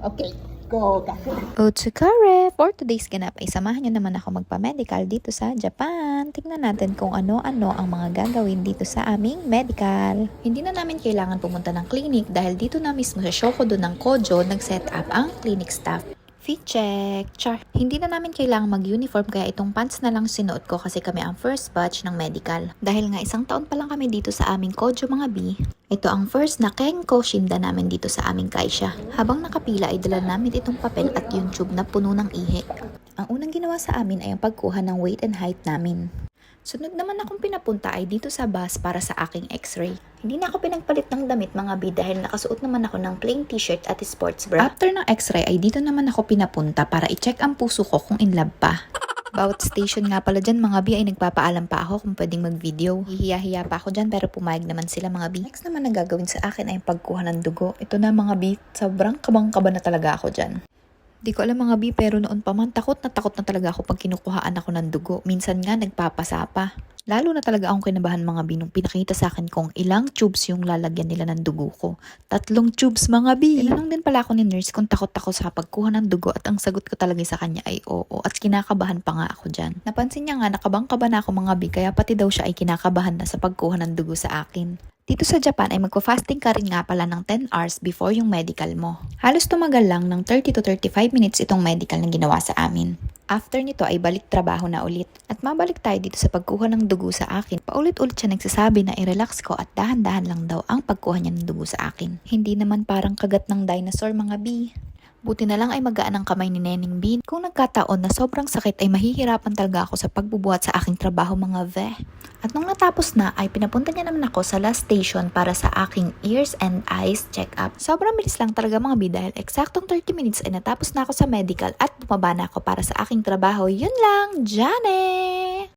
Okay, go. Otsukare! For today's ganap ay samahan nyo naman ako magpa-medical dito sa Japan. Tingnan natin kung ano-ano ang mga gagawin dito sa aming medical. Hindi na namin kailangan pumunta ng clinic dahil dito na mismo sa Shokodo ng Kojo nag-set up ang clinic staff. Fit check. Char. Hindi na namin kailangang mag-uniform kaya itong pants na lang sinuot ko kasi kami ang first batch ng medical. Dahil nga isang taon pa lang kami dito sa aming Kojo mga B, ito ang first na Kenko Shinda namin dito sa aming kaisya. Habang nakapila ay dala namin itong papel at yung tube na puno ng ihi. Ang unang ginawa sa amin ay ang pagkuha ng weight and height namin. Sunod naman akong pinapunta ay dito sa bus para sa aking x-ray. Hindi na ako pinagpalit ng damit mga B dahil nakasuot naman ako ng plain t-shirt at sports bra. After ng x-ray ay dito naman ako pinapunta para i-check ang puso ko kung in love pa. Bawat station nga pala dyan mga B ay nagpapaalam pa ako kung pwedeng mag-video. Hihiya-hiya pa ako dyan pero pumayag naman sila mga B. Next naman na gagawin sa akin ay pagkuha ng dugo. Ito na mga B, sobrang kabang-kaba na talaga ako dyan. Di ko alam mga B pero noon pa man takot na takot na talaga ako pag kinukuhaan ako ng dugo. Minsan nga nagpapasa pa. Lalo na talaga akong kinabahan mga B nung pinakita sa akin kung ilang tubes yung lalagyan nila ng dugo ko. Tatlong tubes mga B. Tinanong din pala ako ni nurse kung takot ako sa pagkuha ng dugo at ang sagot ko talaga sa kanya ay oo at kinakabahan pa nga ako dyan. Napansin niya nga nakabang-kaba na ako mga B kaya pati daw siya ay kinakabahan na sa pagkuha ng dugo sa akin. Dito sa Japan ay magpa-fasting ka rin nga pala ng 10 hours before yung medical mo. Halos tumagal lang ng 30 to 35 minutes itong medical na ginawa sa amin. After nito ay balik trabaho na ulit. At mabalik tayo dito sa pagkuha ng dugo sa akin. Paulit-ulit siya nagsasabi na i-relax ko at dahan-dahan lang daw ang pagkuha niya ng dugo sa akin. Hindi naman parang kagat ng dinosaur mga B. Buti na lang ay magaan ang kamay ni Neneng Bean. Kung nagkataon na sobrang sakit ay mahihirapan talaga ako sa pagbubuhat sa aking trabaho mga ve. At nung natapos na ay pinapunta niya naman ako sa last station para sa aking ears and eyes check-up. Sobrang bilis lang talaga mga bi dahil eksaktong 30 minutes ay natapos na ako sa medical at bumaba na ako para sa aking trabaho. Yun lang, Janet!